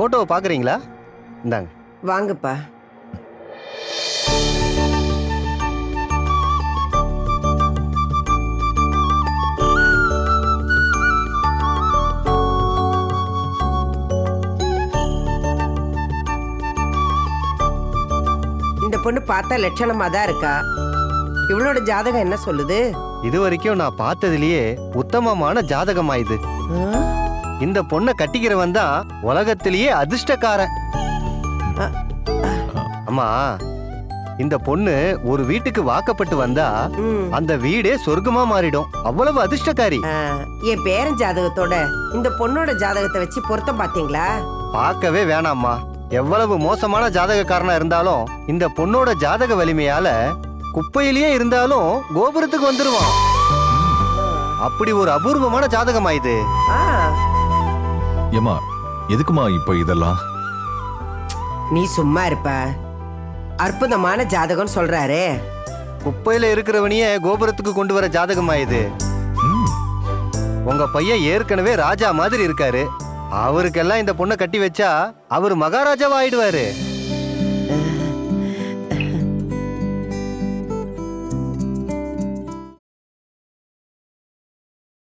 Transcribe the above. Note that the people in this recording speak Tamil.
போட்டோவை பார்க்குறீங்களா? இந்தாங்க. வாங்கப்பா. இந்த பொண்ணு பார்த்தா லட்சணமா தான் இருக்கா. இவளோட ஜாதகம் என்ன சொல்லுது? இது வரைக்கும் நான் பார்த்ததுலயே உத்தமமான ஜாதகமா இது? இந்த பொண்ணை கட்டிக்கிறவன் தான் உலகத்திலேயே அதிர்ஷ்டக்காரன். அம்மா இந்த பொண்ணு ஒரு வீட்டுக்கு வாக்கப்பட்டு வந்தா. அந்த வீடே சொர்க்கமா மாறிடும். அவ்வளவு அதிர்ஷ்டக்காரி. என் பேரன் ஜாதகத்தோட இந்த பொண்ணோட ஜாதகத்தை வச்சு பொருத்தம் பாத்தீங்களா பார்க்கவே வேணாம்மா. எவ்வளவு மோசமான ஜாதகக்காரனா இருந்தாலும் இந்த பொண்ணோட ஜாதக வலிமையால குப்பையிலேயே இருந்தாலும் கோபுரத்துக்கு வந்துருவான். அப்படி ஒரு அபூர்வமான ஜாதகமா இது. ஏமா எதுக்குமா இப்போ இதெல்லாம்? நீ சும்மா இருப்ப. அற்புதமான ஜாதகம் சொல்றாரே. குப்பையில இருக்கிறவனையே கோபுரத்துக்கு கொண்டு வர ஜாதகமா இது. உங்க பையன் ஏற்கனவே ராஜா மாதிரி இருக்காரு. அவருக்கெல்லாம் இந்த பொண்ணை கட்டி வச்சா அவர் மகாராஜாவா ஆயிடுவாரு.